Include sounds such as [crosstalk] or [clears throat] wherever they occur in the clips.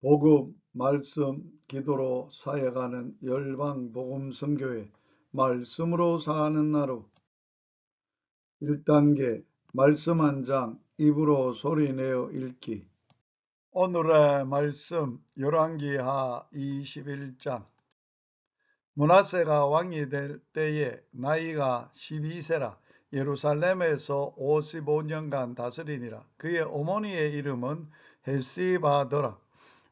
복음, 말씀, 기도로 사역하는 열방 복음 선교회 말씀으로 사는 나루. 1단계 말씀 한 장 입으로 소리내어 읽기. 오늘의 말씀 열왕기하 21장. 문하세가 왕이 될 때에 나이가 12세라. 예루살렘에서 55년간 다스리니라. 그의 어머니의 이름은 헬시바더라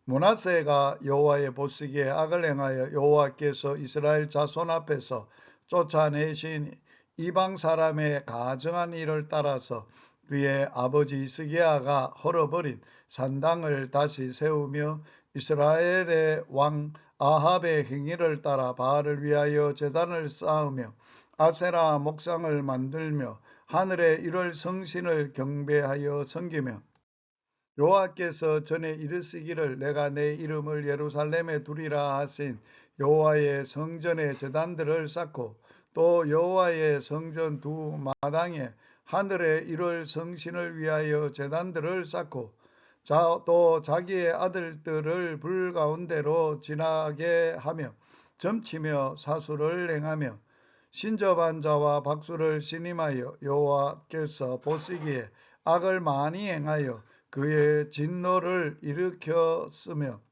문하세가 여호와의 보시기에 악을 행하여 여호와께서 이스라엘 자손 앞에서 쫓아내신 이방 사람의 가정한 일을 따라서 그의 아버지 이스기야가 헐어버린 산당을 다시 세우며 이스라엘의 왕 아합의 행위를 따라 바알을 위하여 제단을 쌓으며 아세라 목상을 만들며 하늘의 일월 성신을 경배하여 섬기며 여호와께서 전에 이르시기를 내가 내 이름을 예루살렘에 두리라 하신 여호와의 성전에 제단들을 쌓고 또 여호와의 성전 두 마당에 하늘의 일월 성신을 위하여 제단들을 쌓고 자, 또 자기의 아들들을 불 가운데로 지나게 하며 점치며 사수를 행하며 신접한 자와 박수를 신임하여 여호와께서 보시기에 악을 많이 행하여 그의 진노를 일으켰으며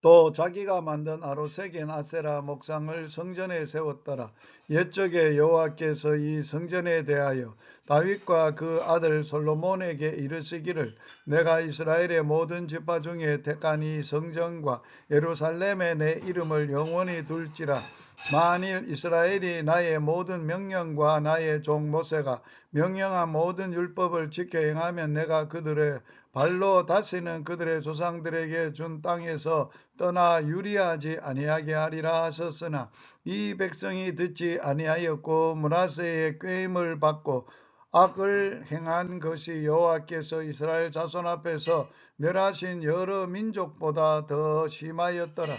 또 자기가 만든 아로세겐 아세라 목상을 성전에 세웠더라. 옛적에 여호와께서 이 성전에 대하여 다윗과 그 아들 솔로몬에게 이르시기를 내가 이스라엘의 모든 지파 중에 택한 이 성전과 예루살렘에 내 이름을 영원히 둘지라 만일 이스라엘이 나의 모든 명령과 나의 종 모세가 명령한 모든 율법을 지켜 행하면 내가 그들의 발로 다시는 그들의 조상들에게 준 땅에서 떠나 유리하지 아니하게 하리라 하셨으나 이 백성이 듣지 아니하였고 문하세의 꾀임을 받고 악을 행한 것이 여호와께서 이스라엘 자손 앞에서 멸하신 여러 민족보다 더 심하였더라.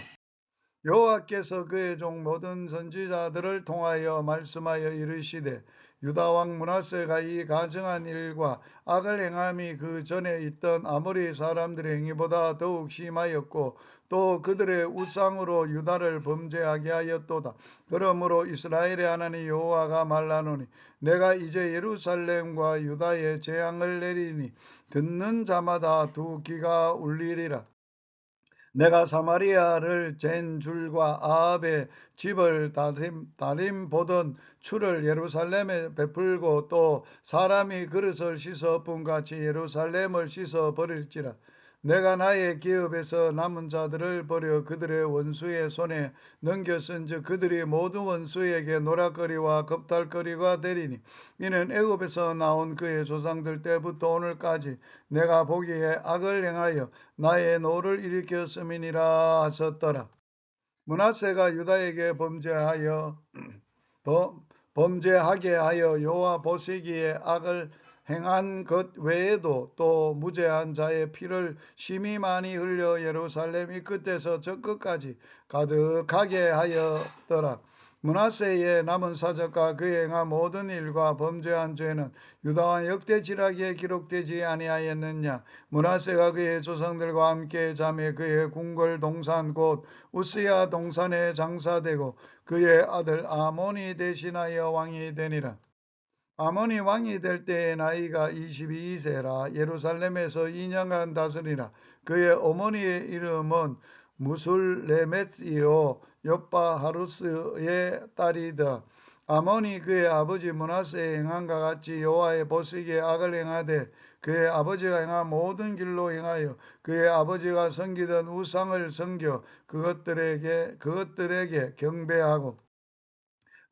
여호와께서 그의 종 모든 선지자들을 통하여 말씀하여 이르시되 유다 왕 문하세가 이 가정한 일과 악을 행함이 그 전에 있던 아모리 사람들의 행위보다 더욱 심하였고 또 그들의 우상으로 유다를 범죄하게 하였도다. 그러므로 이스라엘의 하나님 여호와가 말하노니 내가 이제 예루살렘과 유다에 재앙을 내리니 듣는 자마다 두 귀가 울리리라. 내가 사마리아를 잰 줄과 아합의 집을 다림, 다림 보던 추를 예루살렘에 베풀고 또 사람이 그릇을 씻어 분 같이 예루살렘을 씻어 버릴지라 내가 나의 기업에서 남은 자들을 버려 그들의 원수의 손에 넘겼은즉 그들이 모두 원수에게 노락거리와 겁탈거리가 되리니 이는 애굽에서 나온 그의 조상들 때부터 오늘까지 내가 보기에 악을 행하여 나의 노를 일으켰음이니라 하셨더라. 문하세가 유다에게 범죄하여 [clears throat] 범죄하게 하여 여호와 보시기에 악을 행한 것 외에도 또 무죄한 자의 피를 심히 많이 흘려 예루살렘 이 끝에서 저 끝까지 가득하게 하였더라. 문하세의 남은 사적과 그의 행한 모든 일과 범죄한 죄는 유다와 역대 지락에 기록되지 아니하였느냐 문하세가 그의 조상들과 함께 잠에 그의 궁궐 동산 곧 우스야 동산에 장사되고 그의 아들 아몬이 대신하여 왕이 되니라 아몬이 왕이 될 때의 나이가 22세라. 예루살렘에서 2년간 다스리라. 그의 어머니의 이름은 무술레메스이요. 옆바 하루스의 딸이다. 아몬이 그의 아버지 문하세의 행함과 같이 여호와의 보시기에 악을 행하되 그의 아버지가 행한 모든 길로 행하여 그의 아버지가 섬기던 우상을 섬겨 그것들에게 그것들에게 경배하고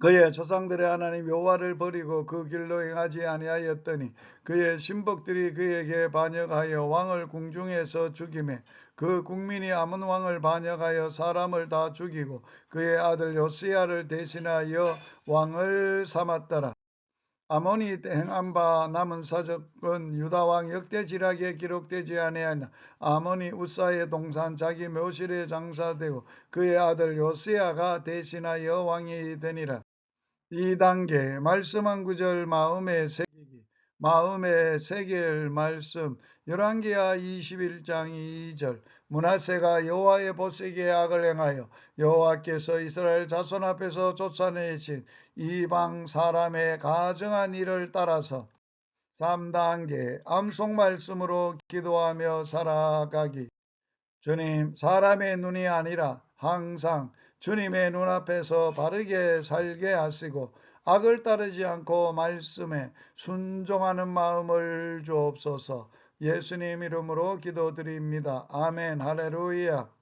그의 조상들의 하나님 여호와를 버리고 그 길로 행하지 아니하였더니 그의 신복들이 그에게 반역하여 왕을 궁중에서 죽임에 그 국민이 아몬 왕을 반역하여 사람을 다 죽이고 그의 아들 요시야를 대신하여 왕을 삼았더라. 아몬이 행한 바 남은 사적은 유다 왕 역대지락에 기록되지 아니하나 아몬이 우사의 동산 자기 묘실에 장사되고 그의 아들 요시야가 대신하여 왕이 되니라. 2단계 말씀 한 구절 마음에 새기기 마음에 새길 말씀. 열왕기하 21장 2절 문하세가 여호와의 보시기에 악을 행하여 여호와께서 이스라엘 자손 앞에서 쫓아내신 이방 사람의 가정한 일을 따라서 3단계 암송 말씀으로 기도하며 살아가기. 주님 사람의 눈이 아니라 항상 주님의 눈앞에서 바르게 살게 하시고 악을 따르지 않고 말씀에 순종하는 마음을 주옵소서. 예수님 이름으로 기도드립니다. 아멘. 할렐루야